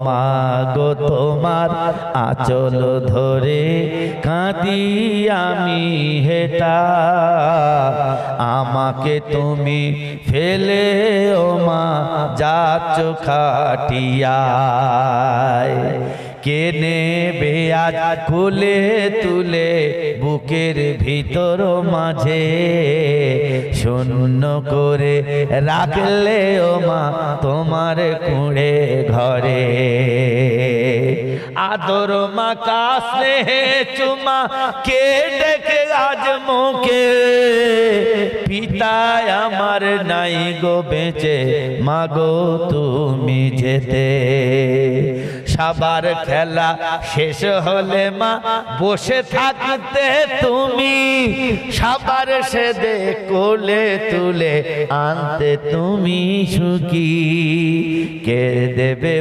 মাগো তোমার আচল ধরে কাঁদি আমি হেটা। আমাকে তুমি ফেলে ও মা যাচ্ছ খাটিয়ায়। কে নেবে আজ খুলে তুলে বুকের ভিতর মাঝে শূন্য করে রাখলে ও মা তোমার কুড়ে ঘরে। আদর মা কাছে চুমা কে ডেকে আজ মুখে। পিতায় আমার নাই গো বেঁচে মাগো তুমি যেতে। সবার খেলা শেষ হলে মা বসে থাকতে তুমি সবার সেদে কোলে তুলে আনতে তুমি সুখী কে দেবে